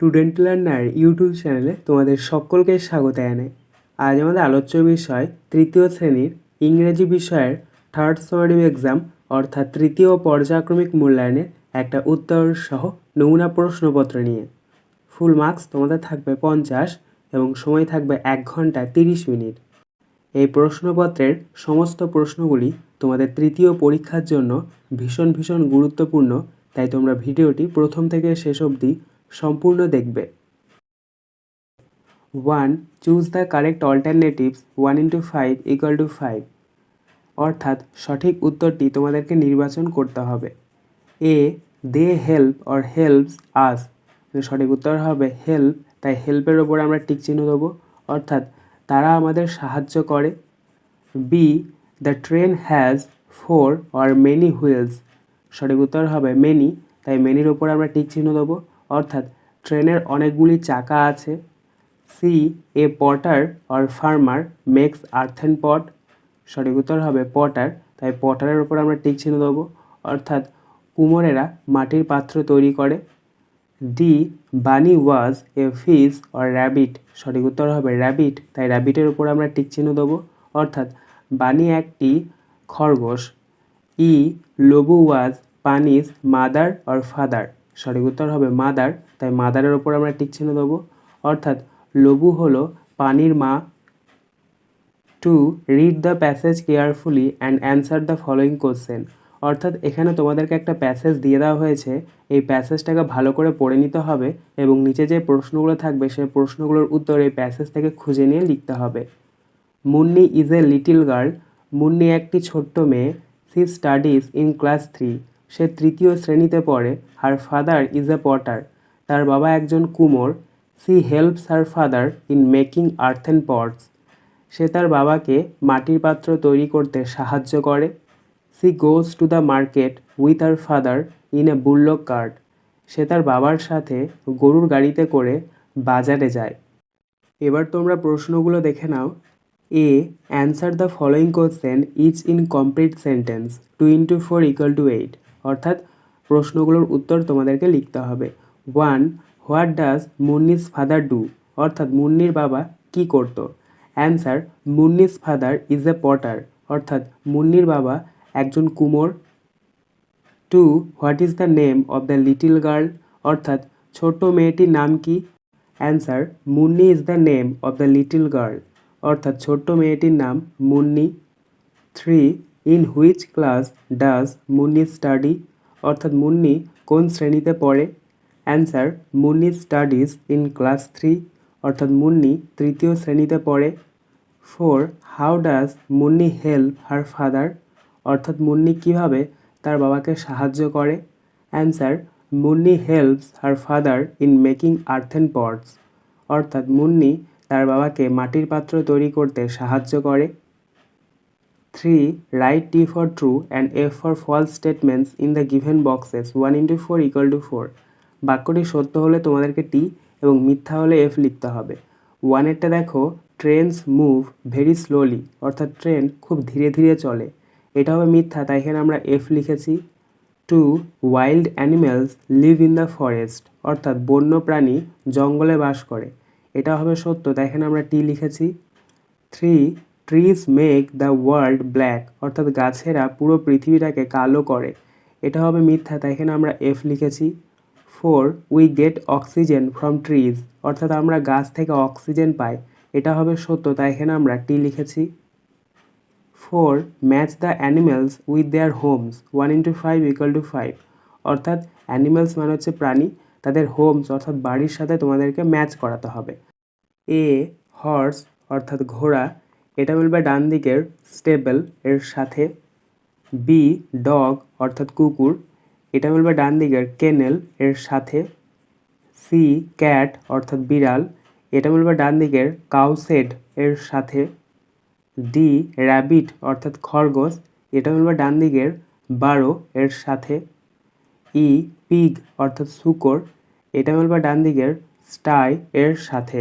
Student learner YouTube চ্যানেলে তোমাদের সকলকে স্বাগত জানাই। আজ আমাদের আলোচ্য বিষয় তৃতীয় শ্রেণির ইংরেজি বিষয়ের থার্ড সামারিভ এক্সাম অর্থাৎ তৃতীয় পর্যায়ক্রমিক মূল্যায়নের একটা উত্তর সহ নমুনা প্রশ্নপত্র নিয়ে। ফুল মার্কস তোমাদের থাকবে পঞ্চাশ এবং সময় থাকবে এক ঘণ্টা তিরিশ মিনিট। এই প্রশ্নপত্রের সমস্ত প্রশ্নগুলি তোমাদের তৃতীয় পরীক্ষার জন্য ভীষণ ভীষণ গুরুত্বপূর্ণ, তাই তোমরা ভিডিওটি প্রথম থেকে শেষ অবধি সম্পূর্ণ দেখবে। One choose the correct alternatives one into five equal to five অর্থাৎ, সঠিক উত্তরটি তোমাদেরকে নির্বাচন করতে হবে। A they help or helps us সঠিক উত্তর হবে হেল্প তাই হেল্পের ওপর আমরা টিক চিহ্ন দেবো। অর্থাৎ, তারা আমাদের সাহায্য করে। B the train has four or many wheels সঠিক উত্তর হবে মেনি তাই মেনির ওপর আমরা টিক চিহ্ন দেবো। অর্থাৎ ট্রেনের অনেকগুলি চাকা আছে। C, a potter or farmer makes earthen pot সঠিক উত্তর হবে পটার, তাই পটারের ওপর আমরা টিক চিহ্ন দেবো। অর্থাৎ কুমোরেরা মাটির পাত্র তৈরি করে। D, Bunny was a fish or rabbit. সঠিক উত্তর হবে র্যাবিট, তাই র্যাবিটের উপর আমরা টিক চিহ্ন দেবো। অর্থাৎ বানি একটি খরগোশ। E Lobu was Pani's mother or father. সঠিক উত্তর হবে মাদার। তাই মাদারের ওপর আমরা টিক চিহ্ন দেবো। অর্থাৎ লবু হলো পানির মা। Two read the passage carefully and answer the following question অর্থাৎ এখানে তোমাদেরকে একটা প্যাসেজ দিয়ে দেওয়া হয়েছে। এই প্যাসেজটাকে ভালো করে পড়ে নিতে হবে এবং নিচে যে প্রশ্নগুলো থাকবে, সেই প্রশ্নগুলোর উত্তর এই প্যাসেজ থেকে খুঁজে নিয়ে লিখতে হবে। Munni is a little girl Munni একটি ছোট্ট মেয়ে। She studies in class three সে তৃতীয় শ্রেণীতে পড়ে her father is a potter তার বাবা একজন কুমোর she helps her father in making earthen pots সে তার বাবাকে মাটির পাত্র তৈরি করতে সাহায্য করে। She goes to the market with her father in a bullock cart সে তার বাবার সাথে গরুর গাড়িতে করে বাজারে যায়। এবার তোমরা প্রশ্নগুলো দেখে নাও। A answer the following question each in complete sentence two into four equal to eight অর্থাৎ প্রশ্নগুলোর উত্তর তোমাদেরকে লিখতে হবে। One what does Munni's father do অর্থাৎ মুন্নির বাবা কি করতো? Answer Munni's father is a potter অর্থাৎ মুন্নির বাবা একজন কুমোর। Two what is the name of the little girl অর্থাৎ ছোট্ট মেয়েটির নাম কি? Answer Munni is the name of the little girl অর্থাৎ ছোট্ট মেয়েটির নাম Munni. Three in which class does Munni study? অর্থাৎ মুন্নি কোন শ্রেণীতে পড়ে? Answer, Munni studies in class three. অর্থাৎ মুন্নি তৃতীয় শ্রেণীতে পড়ে। Four, how does Munni help her father? অর্থাৎ মুন্নি কীভাবে তার বাবাকে সাহায্য করে? Answer, Munni helps her father in making earthen pots অর্থাৎ মুন্নি তার বাবাকে মাটির পাত্র তৈরি করতে সাহায্য করে। Three write T for true and F for false statements in the given boxes one into four equal to four বাক্যটি সত্য হলে তোমাদেরকে টি এবং মিথ্যা হলে এফ লিখতে হবে। ওয়ানেরটা দেখো ট্রেনস মুভ ভেরি স্লোলি অর্থাৎ ট্রেন খুব ধীরে ধীরে চলে। এটা হবে মিথ্যা, তাই এখানে আমরা এফ লিখেছি। Two wild animals live in the forest অর্থাৎ বন্য প্রাণী জঙ্গলে বাস করে। এটা হবে সত্য, তাই এখানে আমরা টি লিখেছি। Three trees make the world black অর্থাৎ গাছেরা পুরো পৃথিবীটাকে কালো করে। এটা হবে মিথ্যা, তাই এখানে আমরা এফ লিখেছি। Four we get oxygen from trees অর্থাৎ আমরা গাছ থেকে অক্সিজেন পাই। এটা হবে সত্য, তাই এখানে আমরা টি লিখেছি। Four match the animals with their homes one into five equal to five অর্থাৎ অ্যানিমেলস মানে হচ্ছে প্রাণী, তাদের হোমস অর্থাৎ বাড়ির সাথে তোমাদেরকে ম্যাচ করাতে হবে। এ হর্স অর্থাৎ ঘোড়া। এটা মিলবে ডান দিকের স্টেবল এর সাথে বি ডগ অর্থাৎ কুকুর। এটা মিলবে ডান দিকের কেনেল, এর সাথে সি ক্যাট অর্থাৎ বিড়াল। এটা মিলবে ডান দিকের কাউসেড এর সাথে ডি র্যাবিট অর্থাৎ খরগোশ। এটা মিলবে ডান দিকের বারো, এর সাথে ই পিগ অর্থাৎ শুকর। এটা মিলবে ডান দিকের স্টাই এর সাথে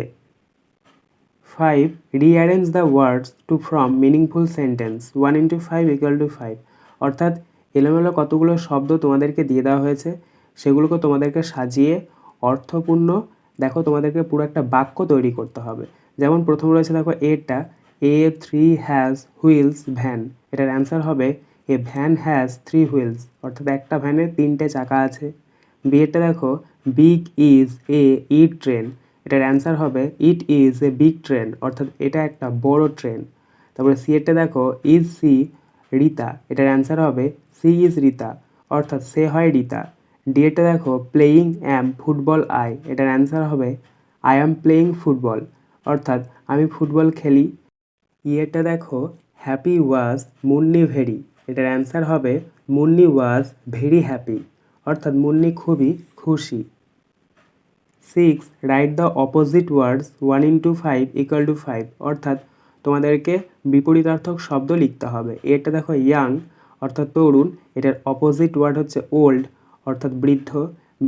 five rearrange the words to from meaningful sentence one into five equal to five অর্থাৎ এলোমেলো কতগুলো শব্দ তোমাদেরকে দিয়ে দেওয়া হয়েছে, সেগুলোকে তোমাদেরকে সাজিয়ে অর্থপূর্ণ, দেখো তোমাদেরকে পুরো একটা বাক্য তৈরি করতে হবে। যেমন প্রথম রয়েছে দেখো, এটা, a three has wheels van এটার অ্যান্সার হবে, a van has three wheels অর্থাৎ একটা ভ্যানের তিনটে চাকা আছে। বিয়েরটা দেখো big is a it train এটার অ্যান্সার হবে it is a big train অর্থাৎ এটা একটা বড় ট্রেন তারপরে সি এরটা দেখো ইজ সি রিতা এটার অ্যান্সার হবে সি ইজ রিতা অর্থাৎ সে হয় রিতা ডি দেখো প্লেয়িং অ্যাম ফুটবল আই এটার অ্যান্সার হবে আই অ্যাম প্লেয়িং ফুটবল অর্থাৎ আমি ফুটবল খেলি। ইয়েরটা দেখো হ্যাপি ওয়াজ মুন্নি ভেরি এটার অ্যান্সার হবে, মুন্নি ওয়াজ ভেরি হ্যাপি অর্থাৎ মুন্নি খুবই খুশি। Six write the opposite words one into five equal to five অর্থাৎ তোমাদেরকে বিপরীতার্থক শব্দ লিখতে হবে। এটা দেখো ইয়াং অর্থাৎ তরুণ, এটার অপোজিট ওয়ার্ড হচ্ছে ওল্ড অর্থাৎ বৃদ্ধ।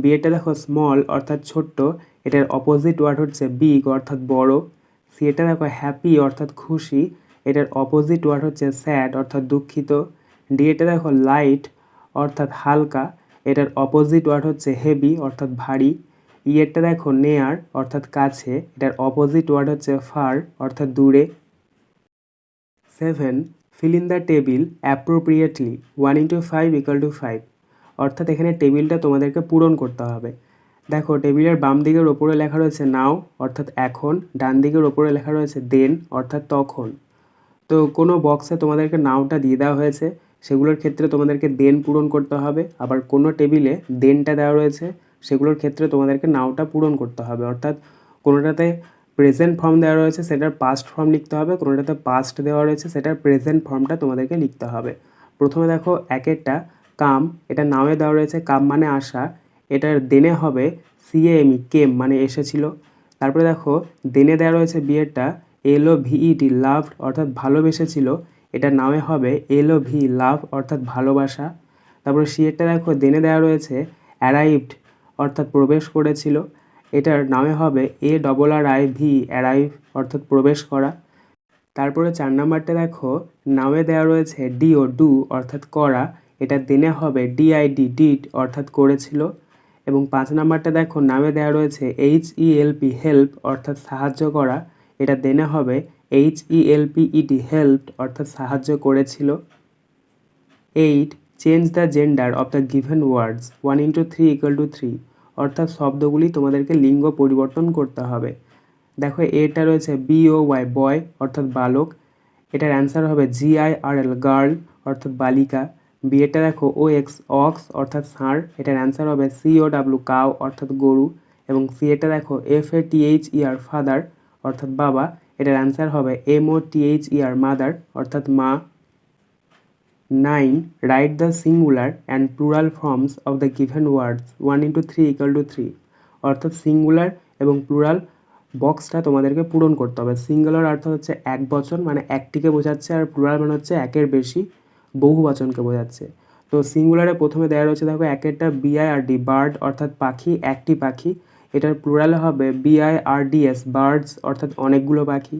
বিয়েটা দেখো স্মল অর্থাৎ ছোট্ট, এটার অপোজিট ওয়ার্ড হচ্ছে বিগ অর্থাৎ বড়। সিএটা দেখো হ্যাপি অর্থাৎ খুশি, এটার অপোজিট ওয়ার্ড হচ্ছে স্যাড অর্থাৎ দুঃখিত। ডিএটা দেখো লাইট অর্থাৎ হালকা, এটার অপোজিট ওয়ার্ড হচ্ছে হেভি অর্থাৎ ভারী। ইয়েরটা দেখো নেয়ার অর্থাৎ কাছে, এটার অপোজিট ওয়ার্ড হচ্ছে ফার অর্থাৎ দূরে। Seven fill in the table appropriately one into five equal to five অর্থাৎ এখানে টেবিলটা তোমাদেরকে পূরণ করতে হবে। দেখো টেবিলের বাম দিকের ওপরে লেখা রয়েছে নাও অর্থাৎ এখন, ডান দিকের ওপরে লেখা রয়েছে দেন অর্থাৎ তখন। তো কোনো বক্সে তোমাদেরকে নাওটা দিয়ে দেওয়া হয়েছে, সেগুলোর ক্ষেত্রে তোমাদেরকে দেন পূরণ করতে হবে, আবার কোনো টেবিলে দেনটা দেওয়া রয়েছে সেগুলোর ক্ষেত্রে তোমাদেরকে নাওটা পূরণ করতে হবে। অর্থাৎ কোনোটাতে প্রেজেন্ট ফর্ম দেওয়া রয়েছে সেটার পাস্ট ফর্ম লিখতে হবে, কোনোটাতে পাস্ট দেওয়া রয়েছে সেটার প্রেজেন্ট ফর্মটা তোমাদেরকে লিখতে হবে। প্রথমে দেখো একেরটা কাম, এটা নামে দেওয়া রয়েছে, কাম মানে আসা এটার দেনে হবে সিএএমই কেম মানে এসেছিল। তারপরে দেখো দেনে দেওয়া রয়েছে বিয়েরটা এল ও ভিইটি লাভ অর্থাৎ ভালোবেসেছিল, এটা নামে হবে এল ও ভি লাভ অর্থাৎ ভালোবাসা। তারপরে সিয়েরটা দেখো দেনে দেওয়া রয়েছে অ্যারাইভড অর্থাৎ প্রবেশ করেছিল। এটার নামে হবে A double R I V arrive অর্থাৎ প্রবেশ করা। তারপরে চার নাম্বারটা দেখো, নামে দেওয়া রয়েছে ডি ও ডু অর্থাৎ করা। এটা দিনে হবে ডিআইডি ডিড অর্থাৎ করেছিল। এবং পাঁচ নাম্বারটা দেখো, নামে দেওয়া রয়েছে H E L P help অর্থাৎ সাহায্য করা। এটা দেনে হবে H E L P E D help অর্থাৎ সাহায্য করেছিল। Eight change the gender of the given words one into three equal to three অর্থাৎ শব্দগুলি তোমাদেরকে লিঙ্গ পরিবর্তন করতে হবে। দেখো, এটা রয়েছে বি ও ওয়াই বয় অর্থাৎ বালক। এটার অ্যান্সার হবে G I R L girl অর্থাৎ বালিকা। বিয়েটা দেখো ও এক্স অক্স অর্থাৎ ষাঁড়। এটার অ্যান্সার হবে সি ও ডাব্লু কাউ অর্থাৎ গরু। এবং সি এটা দেখো F A T H E R father অর্থাৎ বাবা। এটার অ্যান্সার হবে M O T H E R mother অর্থাৎ মা। Nine write the singular and plural forms of the given words one into three equal to three অর্থাৎ singular এবং plural বক্সটা তোমাদেরকে পূরণ করতে হবে। সিঙ্গুলার অর্থ হচ্ছে এক বচন মানে একটিকে বোঝাচ্ছে, আর প্লুরাল মানে হচ্ছে একের বেশি বহু বচনকে বোঝাচ্ছে। তো সিঙ্গুলারে প্রথমে দেওয়া রয়েছে, দেখো, একেরটা বিআই আর ডি বার্ড অর্থাৎ পাখি, একটি পাখি। এটার প্লুরাল হবে বিআই আর ডি এস বার্ডস অর্থাৎ অনেকগুলো পাখি।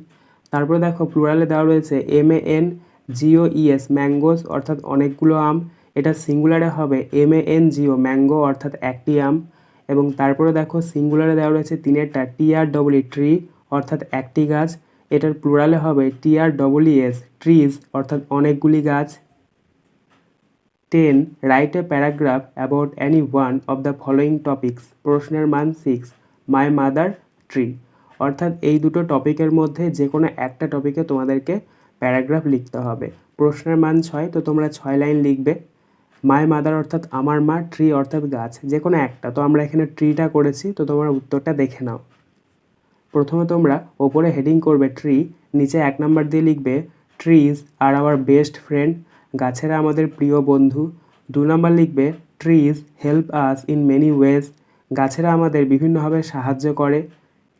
তারপরে দেখো প্লুরালে দেওয়া রয়েছে M A N G O E S, mangoes অর্থাৎ অনেকগুলো আম। এটা সিঙ্গুলারে হবে M A N G O, mango অর্থাৎ একটি আম। এবং তারপরে দেখো, সিঙ্গুলারে দেওয়া রয়েছে তিনেরটা T R double E tree অর্থাৎ একটি গাছ। এটার প্লুরালে হবে টিআর ডবল এস ট্রিজ অর্থাৎ অনেকগুলি গাছ। Ten, write a paragraph about any one of the following topics, প্রশ্নের মান সিক্স, মাই মাদার ট্রি। অর্থাৎ এই দুটো টপিকের মধ্যে যে কোনো একটা টপিকে তোমাদেরকে প্যারাগ্রাফ লিখতে হবে। প্রশ্নের মান ছয়, তো তোমরা ছয় লাইন লিখবে। মাই মাদার অর্থাৎ আমার মা ট্রি অর্থাৎ গাছ যে কোনো একটা। তো আমরা এখানে ট্রিটা করেছি, তো তোমরা উত্তরটা দেখে নাও। প্রথমে তোমরা ওপরে হেডিং করবে ট্রি নিচে এক নাম্বার দিয়ে লিখবে trees are our best friend গাছেরা আমাদের প্রিয় বন্ধু। দু নাম্বার লিখবে trees help us in many ways গাছেরা আমাদের বিভিন্নভাবে সাহায্য করে।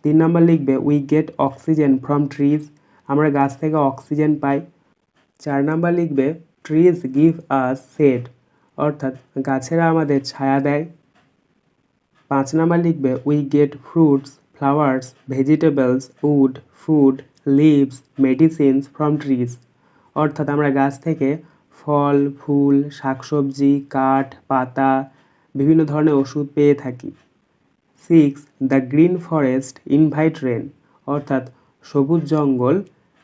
তিন নাম্বার লিখবে we get oxygen from trees আমরা গাছ থেকে অক্সিজেন পাই। চার নাম্বার লিখবে ট্রিজ গিভ আস সেড অর্থাৎ গাছেরা আমাদের ছায়া দেয়। পাঁচ নাম্বার লিখবে we get fruits flowers vegetables wood food leaves medicines from trees অর্থাৎ আমরা গাছ থেকে ফল, ফুল, শাকসবজি, কাঠ, পাতা, বিভিন্ন ধরনের ওষুধ পেয়ে থাকি। Six the green forest invite rain অর্থাৎ সবুজ জঙ্গল